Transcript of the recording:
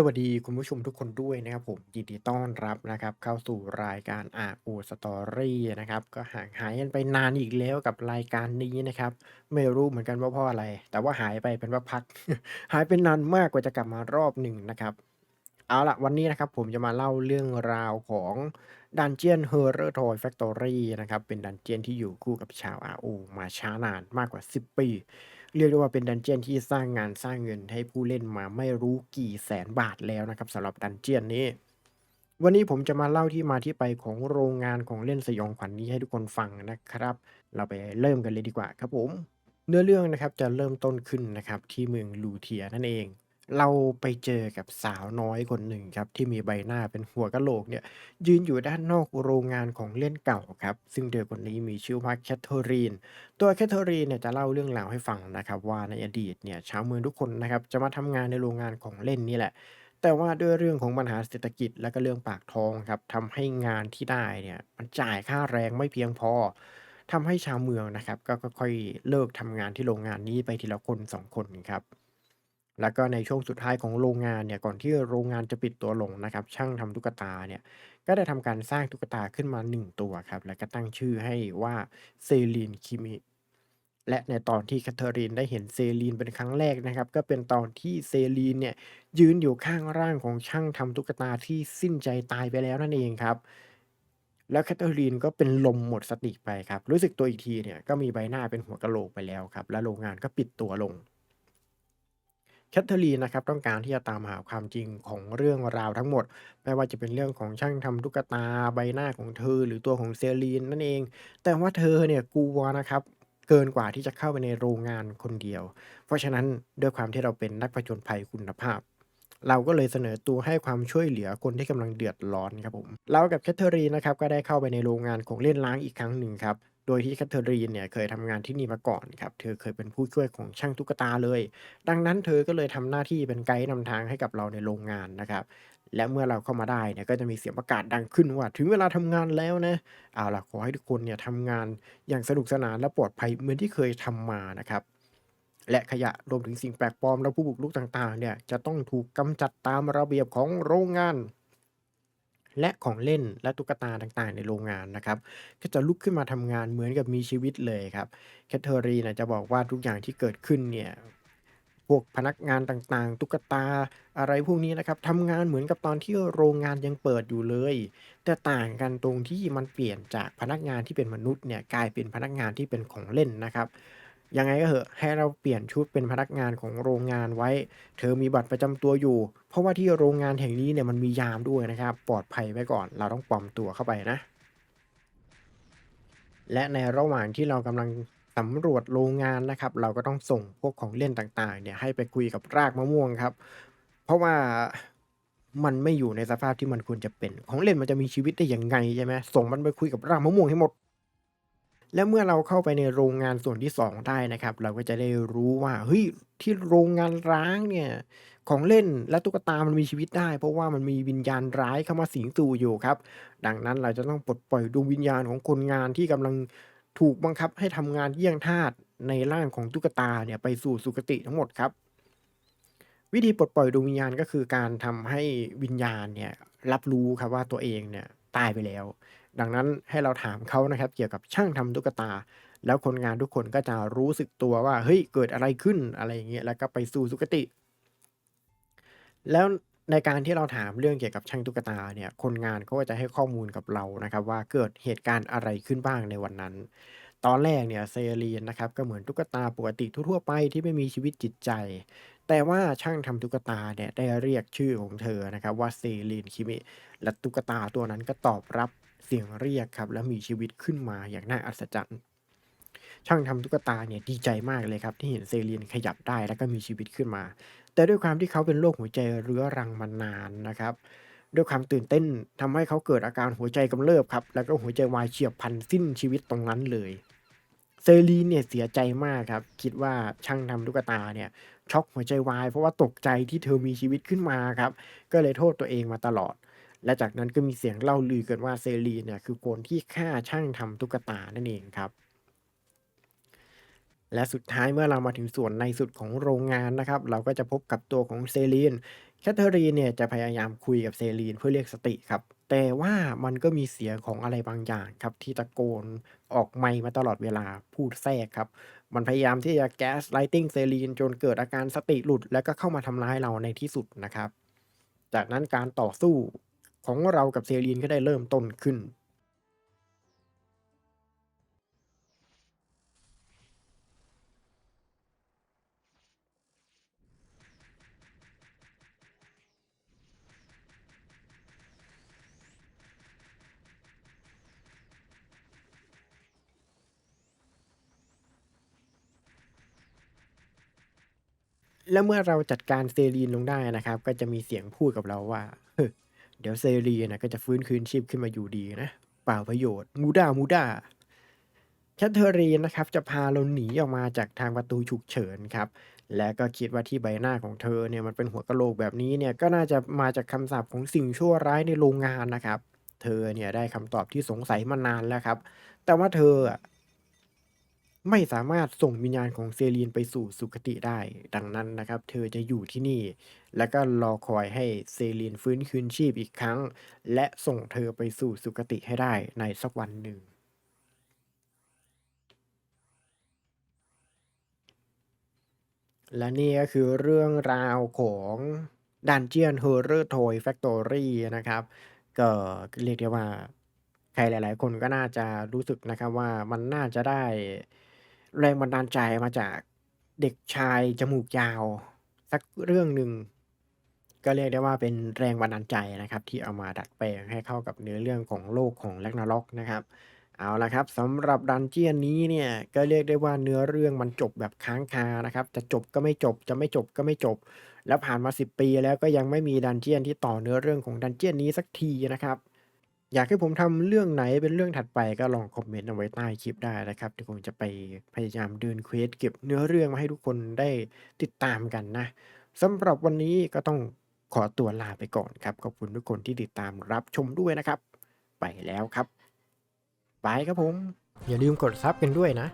สวัสดีคุณผู้ชมทุกคนด้วยนะครับผมยินดีต้อนรับนะครับ เข้าสู่รายการ RO Story นะครับ ก็ห่างหายกันไปนานอีกแล้วกับรายการนี้นะครับ ไม่รู้เหมือนกันว่าเพราะอะไร แต่ว่าหายไปเป็นพัก หายไปนานมากกว่าจะกลับมารอบหนึ่งนะครับ เอาละวันนี้นะครับผมจะมาเล่าเรื่องราวของ Dungeon Horror Toy Factory นะครับเป็นดันเจียนที่อยู่คู่กับชาว RO มาช้านานมากกว่า 10 ปี เรียกได้ว่าเป็นดันเจียนที่สร้างงานสร้างเงินให้ผู้เล่นมาไม่รู้กี่แสนบาทแล้วนะครับสำหรับดันเจียนนี้ วันนี้ผมจะมาเล่าที่มาที่ไปของโรงงานของเล่นสยองขวัญนนี้ให้ทุกคนฟังนะครับ เราไปเริ่มกันเลยดีกว่าครับผม เนื้อเรื่องนะครับจะเริ่มต้นขึ้นนะครับที่เมืองลูเทียนั่นเอง เราไปเจอกับสาวน้อยคนหนึ่งครับ ที่มีใบหน้าเป็นหัวกะโหลกเนี่ย ยืนอยู่ด้านนอกโรงงานของเล่นเก่าครับ ซึ่งเธอคนนี้มีชื่อว่าแคทเธอรีน ตัวแคทเธอรีนเนี่ยจะเล่าเรื่องราวให้ฟังนะครับว่าในอดีตเนี่ยชาวเมืองทุกคนนะครับ จะมาทำงานในโรงงานของเล่นนี่แหละ แต่ว่าด้วยเรื่องของปัญหาเศรษฐกิจและก็เรื่องปากท้องครับทำให้งานที่ได้เนี่ยมันจ่ายค่าแรงไม่เพียงพอทำให้ชาวเมืองนะครับ ก็ค่อยๆเลิกทำงานที่โรงงานนี้ไปทีละคนสองคนครับ แล้วก็ในช่วงสุดท้ายของโรงงานเนี่ยก่อนที่โรงงานจะปิดตัวลงนะครับ ช่างทำตุ๊กตาเนี่ยก็ได้ทำการสร้างตุ๊กตาขึ้นมาหนึ่งตัวครับ แล้วก็ตั้งชื่อให้ว่าเซลีนคิมิและในตอนที่แคทเธอรีนได้เห็นเซลีนเป็นครั้งแรกนะครับ ก็เป็นตอนที่เซลีนเนี่ยยืนอยู่ข้างร่างของช่างทำตุ๊กตาที่สิ้นใจตายไปแล้วนั่นเองครับ แล้วแคทเธอรีนก็เป็นลมหมดสติไปครับ รู้สึกตัวอีกทีเนี่ยก็มีใบหน้าเป็นหัวกะโหลกไปแล้วครับ และโรงงานก็ปิดตัวลง แคทเธอรีนนะครับต้องการที่จะตามหาความจริงของเรื่องราวทั้งหมด ไม่ว่าจะเป็นเรื่องของช่างทำตุ๊กตาใบหน้าของเธอ หรือตัวของเซลีนนั่นเอง แต่ว่าเธอเนี่ยกลัวนะครับ เกินกว่าที่จะเข้าไปในโรงงานคนเดียว เพราะฉะนั้นด้วยความที่เราเป็นนักผจญภัยคุณภาพ เราก็เลยเสนอตัวให้ความช่วยเหลือคนที่กำลังเดือดร้อนครับผม เรากับแคทเธอรีนนะครับก็ได้เข้าไปในโรงงานของเล่นล้างอีกครั้งหนึ่งครับ โดยที่แคทเธอรีนเนี่ยเคยทำงานที่นี่มาก่อนครับ เธอเคยเป็นผู้ช่วยของช่างตุ๊กตาเลย ดังนั้นเธอก็เลยทำหน้าที่เป็นไกด์นำทางให้กับเราในโรงงานนะครับ และเมื่อเราเข้ามาได้เนี่ยก็จะมีเสียงประกาศดังขึ้นว่า ถึงเวลาทำงานแล้วนะเอาล่ะขอให้ทุกคนเนี่ยทำงานอย่างสนุกสนานและปลอดภัยเหมือนที่เคยทำมานะครับและขยะรวมถึงสิ่งแปลกปลอมและผู้บุกรุกต่างๆเนี่ยจะต้องถูกกำจัดตามระเบียบของโรงงาน และของเล่นและตุ๊กตาต่างๆ ในโรงงานนะครับ ก็จะลุกขึ้นมาทำงานเหมือนกับมีชีวิตเลยครับแคทเธอรีนนะจะบอกว่าทุกอย่างที่เกิดขึ้นเนี่ยพวกพนักงานต่างๆ ตุ๊กตาอะไรพวกนี้นะครับทำงานเหมือนกับตอนที่โรงงานยังเปิดอยู่เลย แต่ต่างกันตรงที่มันเปลี่ยนจากพนักงานที่เป็นมนุษย์เนี่ยกลายเป็นพนักงานที่เป็นของเล่นนะครับ ยังไงก็เหอะให้เราเปลี่ยนชุดเป็นพนักงานของโรงงานไว้ เธอมีบัตรประจำตัวอยู่ เพราะว่าที่โรงงานแห่งนี้เนี่ยมันมียามด้วยนะครับ ปลอดภัยไว้ก่อน เราต้องปลอมตัวเข้าไปนะ และในระหว่างที่เรากำลังสำรวจโรงงานนะครับ เราก็ต้องส่งพวกของเล่นต่างๆ เนี่ยให้ไปคุยกับรากมะม่วงครับ เพราะว่ามันไม่อยู่ในสภาพที่มันควรจะเป็น ของเล่นมันจะมีชีวิตได้อยังไงใช่ไหมส่งมันไปคุยกับรากมะม่วงให้หมด แล้วเมื่อเราเข้าไปในโรงงานส่วนที่ 2 ได้นะครับ เราก็จะได้รู้ว่าเฮ้ยที่โรงงานร้างเนี่ยของเล่นและตุ๊กตามันมีชีวิตได้ เพราะว่ามันมีวิญญาณร้ายเข้ามาสิงสู่อยู่ครับ ดังนั้นเราจะต้องปลดปล่อยดวงวิญญาณของคนงานที่กำลังถูกบังคับให้ทำงานเยี่ยงทาสในร่างของตุ๊กตาเนี่ยไปสู่สุคติทั้งหมดครับ วิธีปลดปล่อยดวงวิญญาณก็คือการทำให้วิญญาณเนี่ยรับรู้ครับว่าตัวเองเนี่ยตายไปแล้ว ดังนั้นให้เราถามเขานะครับเกี่ยวกับช่างทำตุ๊กตา แล้วคนงานทุกคนก็จะรู้สึกตัวว่าเฮ้ยเกิดอะไรขึ้นอะไรอย่างเงี้ยแล้วก็ไปสู่สุคติ แล้วในการที่เราถามเรื่องเกี่ยวกับช่างตุ๊กตาเนี่ยคนงานเขาก็จะให้ข้อมูลกับเรานะครับ ว่าเกิดเหตุการณ์อะไรขึ้นบ้างในวันนั้น ตอนแรกเนี่ยเซรีนนะครับก็เหมือนตุ๊กตาปกติทั่วไปที่ไม่มีชีวิตจิตใจ แต่ว่าช่างทำตุ๊กตาเนี่ยได้เรียกชื่อของเธอนะครับว่าเซรีนคิมิและตุ๊กตาตัวนั้นก็ตอบรับ เสียงเรียกครับ และมีชีวิตขึ้นมาอย่างน่าอัศจรรย์ ช่างทำตุ๊กตาเนี่ยดีใจมากเลยครับ ที่เห็นเซรีนขยับได้แล้วก็มีชีวิตขึ้นมา แต่ด้วยความที่เขาเป็นโรคหัวใจเรื้อรังมานานนะครับ ด้วยความตื่นเต้นทำให้เขาเกิดอาการหัวใจกำเริบครับ แล้วก็หัวใจวายเฉียบพลันสิ้นชีวิตตรงนั้นเลยเซรีนเนี่ยเสียใจมากครับ คิดว่าช่างทำตุ๊กตาเนี่ยช็อกหัวใจวาย เพราะว่าตกใจที่เธอมีชีวิตขึ้นมาครับ ก็เลยโทษตัวเองมาตลอด และจากนั้นก็มีเสียงเล่าลือกันว่าเซรีนเนี่ยคือคนที่ฆ่าช่างทำตุ๊กตานั่นเองครับ และสุดท้ายเมื่อเรามาถึงส่วนในสุดของโรงงานนะครับ เราก็จะพบกับตัวของเซรีนแคทเธอรีนเนี่ยจะพยายามคุยกับเซลีนเพื่อเรียกสติครับ แต่ว่ามันก็มีเสียงของอะไรบางอย่างครับ ที่ตะโกนออกไมค์มาตลอดเวลาพูดแทรกครับ มันพยายามที่จะแก๊สไลติงเซลีนจนเกิดอาการสติหลุด แล้วก็เข้ามาทำร้ายเราในที่สุดนะครับ จากนั้นการต่อสู้ ของเรากับเซลีนก็ได้เริ่มต้นขึ้นแล้วเมื่อเราจัดการเซรีนลงได้นะครับ ก็จะมีเสียงพูดกับเราว่า" เดี๋ยวเซรีนน่ะก็จะฟื้นคืนชีพขึ้นมาอยู่ดีนะเปล่าประโยชน์มูด้ามูด้า"แคทเธอรีนนะครับจะพาเราหนีออกมาจากทางประตูฉุกเฉินครับและก็คิดว่าที่ใบหน้าของเธอเนี่ยมันเป็นหัวกะโหลกแบบนี้เนี่ยก็น่าจะมาจากคำสาปของสิ่งชั่วร้ายในโรงงานนะครับ เธอเนี่ยได้คำตอบที่สงสัยมานานแล้วครับ แต่ว่าเธอ ไม่สามารถส่งวิญญาณของเซลีนไปสู่สุคติได้ ดังนั้นนะครับ เธอจะอยู่ที่นี่ แล้วก็รอคอยให้เซลีนฟื้นคืนชีพอีกครั้ง และส่งเธอไปสู่สุคติให้ได้ในสักวันหนึ่ง และนี่ก็คือเรื่องราวของ Dungeon Horror Toy Factory นะครับ ก็เรียกได้ว่าใครหลาย ๆ คนก็น่าจะรู้สึกนะครับว่ามันน่าจะได้ แรงบันดาลใจมาจากเด็กชายจมูกยาว สักเรื่องหนึ่ง ก็เรียกได้ว่าเป็นแรงบันดาลใจนะครับ ที่เอามาดัดแปลงให้เข้ากับเนื้อเรื่องของโลกของ Ragnarok นะครับ เอาละครับสำหรับ Dungeon นี้เนี่ยก็เรียกได้ว่าเนื้อเรื่องมันจบแบบค้างคานะครับ จะจบก็ไม่จบจะไม่จบก็ไม่จบ แล้วผ่านมา 10 ปีแล้วก็ยังไม่มี Dungeon ที่ต่อเนื้อเรื่องของ Dungeon นี้สักทีนะครับ อยากให้ผมทำเรื่องไหนเป็นเรื่องถัดไปก็ลองคอมเมนต์เอาไว้ใต้คลิปได้นะครับ เดี๋ยวผมจะไปพยายามเดินเควสเก็บเนื้อเรื่องมาให้ทุกคนได้ติดตามกันนะสำหรับวันนี้ก็ต้องขอตัวลาไปก่อนครับ ขอบคุณทุกคนที่ติดตามรับชมด้วยนะครับ ไปแล้วครับ ไปครับผม อย่าลืมกดซับกันด้วยนะ